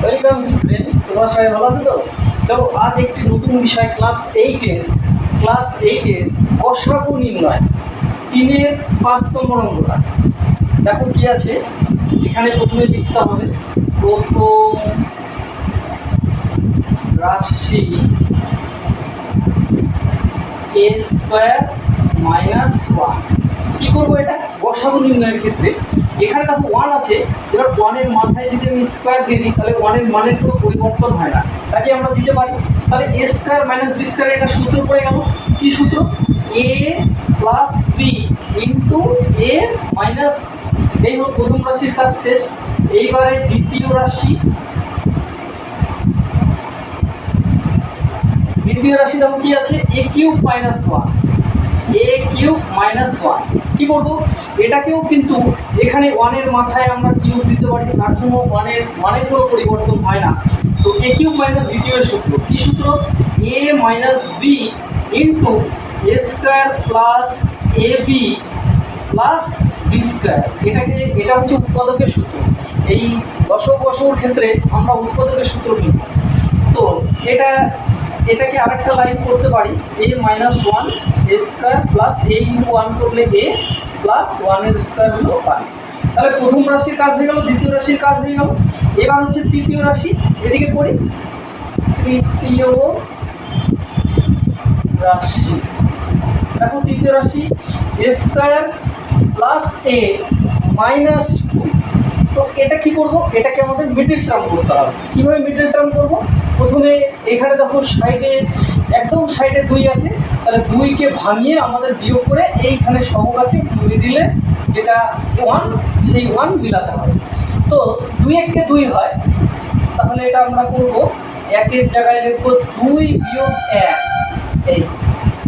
Welcome student তোমরা সবাই ভালো আছো তো? চলো, আজ একটি নতুন বিষয় ক্লাস এইটের ক্লাস এইটের অসাগু নির্ণয়। তিনের পাঁচ নম্বর অঙ্কটা। দেখো কি আছে? এখানে প্রথমে লিখতে হবে, প্রথম রাশি এ স্কোয়ার মাইনাস ওয়ান কী করব এটা? গসাগু নির্ণয়ের ক্ষেত্রে। এখানে দেখো ওয়ান আছে। এবার ওয়ানের মাথায় যদি আমি স্কোয়ার দিয়ে দিই, তাহলে ওয়ানের মানের কোনো পরিবর্তন হয় না। কাজে আমরা দিতে পারি। তাহলে A square minus B square এটা সূত্র পড়ে গেল। কী সূত্র? A plus B into A minus এই হলো প্রথম রাশির কাজ শেষ। এইবারে দ্বিতীয় রাশি দ্বিতীয় রাশি দেখো কি আছে? A cube minus one A cube minus one কি বলব? এটাকেও কিন্তু এখানে ওয়ানের মাথায় আমরা কিউব দিতে পারি, তার জন্য ওয়ানের মানের কোনো পরিবর্তন হয় না। তো এ কিউব মাইনাস দ্বিতীয় সূত্র। কি সূত্র? A minus B into A square plus A B plus B square এটাকে, এটা হচ্ছে উৎপাদকের সূত্র। এই দশক বছর ক্ষেত্রে আমরা উৎপাদকের সূত্র নিব তো এটা এটাকে আরেকটা লাইন করতে পারি A minus one A square plus A into one করলে এ প্লাস ওয়ানের স্কোয়ার হলো ওয়ান তাহলে প্রথম রাশির কাজ হয়ে গেল, দ্বিতীয় রাশির কাজ হয়ে গেল। এবার হচ্ছে তৃতীয় রাশি, এদিকে পড়ি। তৃতীয় রাশি। দেখো, তৃতীয় রাশি A square plus A minus two কি করব? এটাকে আমাদের মিডিল টার্ম করতে হবে। কীভাবে মিডল টার্ম করব? প্রথমে এখানে দেখো সাইডে একদম সাইডে দুই আছে। তাহলে দুইকে ভাঙিয়ে আমাদের বিয়োগ করে এইখানে সহগ আছে মিডিলে যেটা ওয়ান সেই ওয়ান মিলাতে হবে। তো দুই এককে দুই হয়। তাহলে এটা আমরা করব। একের জায়গায় লিখব দুই বিয়োগ এক। এই।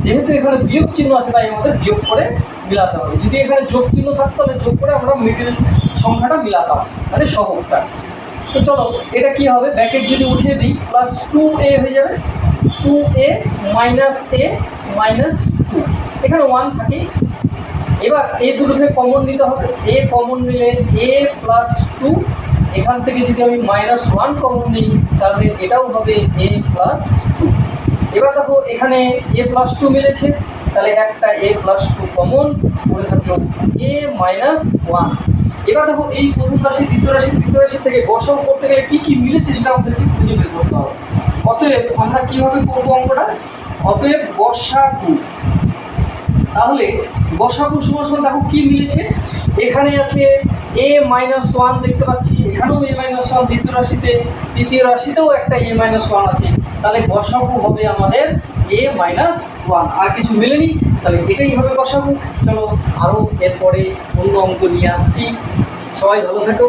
যেহেতু এখানে বিয়োগ চিহ্ন আছে, তাই আমাদের বিয়োগ করে মিলাতে হবে। যদি এখানে যোগ চিহ্ন থাকতো, তাহলে যোগ করে আমরা মিডিল সংখ্যাটা মিলাতাম মানে সহগটা। তো চলো, এটা কি হবে? ব্যাকেট যদি উঠিয়ে দিই প্লাস টু এ হয়ে যাবে। Two A minus A minus two এখানে ওয়ান থাকে। এবার এ দুটো থেকে কমন নিতে হবে। এ কমন নিলে এ প্লাস টু এখান থেকে যদি আমি মাইনাস ওয়ান কমন নিই, তাহলে এটাও হবে এ প্লাস টু এবার দেখো, এখানে এ প্লাস টু মিলেছে। তাহলে একটা এ প্লাস টু কমন পড়ে থাকল এ মাইনাস ওয়ান এবার দেখো, এই প্রথম রাশি দ্বিতীয় রাশি তৃতীয় রাশি থেকে বসাও করতে গেলে কী কী মিলেছে সেটা আমাদেরকে খুঁজে বের করতে হবে। অতএব আমরা কীভাবে করব অঙ্কটা? অতএব গসাগু তাহলে গসাগু সমান দেখো কি মিলেছে? এখানে আছে এ মাইনাস ওয়ান দেখতে পাচ্ছি, এখানেও এ মাইনাস ওয়ান দ্বিতীয় রাশিতে, তৃতীয় রাশিতেও একটা এ মাইনাস ওয়ান আছে। তাহলে গসাগু হবে আমাদের এ মাইনাস ওয়ান আর কিছু মেলেনি? তাহলে এটাই হবে গসাগু চলো আরও এরপরে অন্য অঙ্ক নিয়ে আসছি। সবাই ভালো থাকো।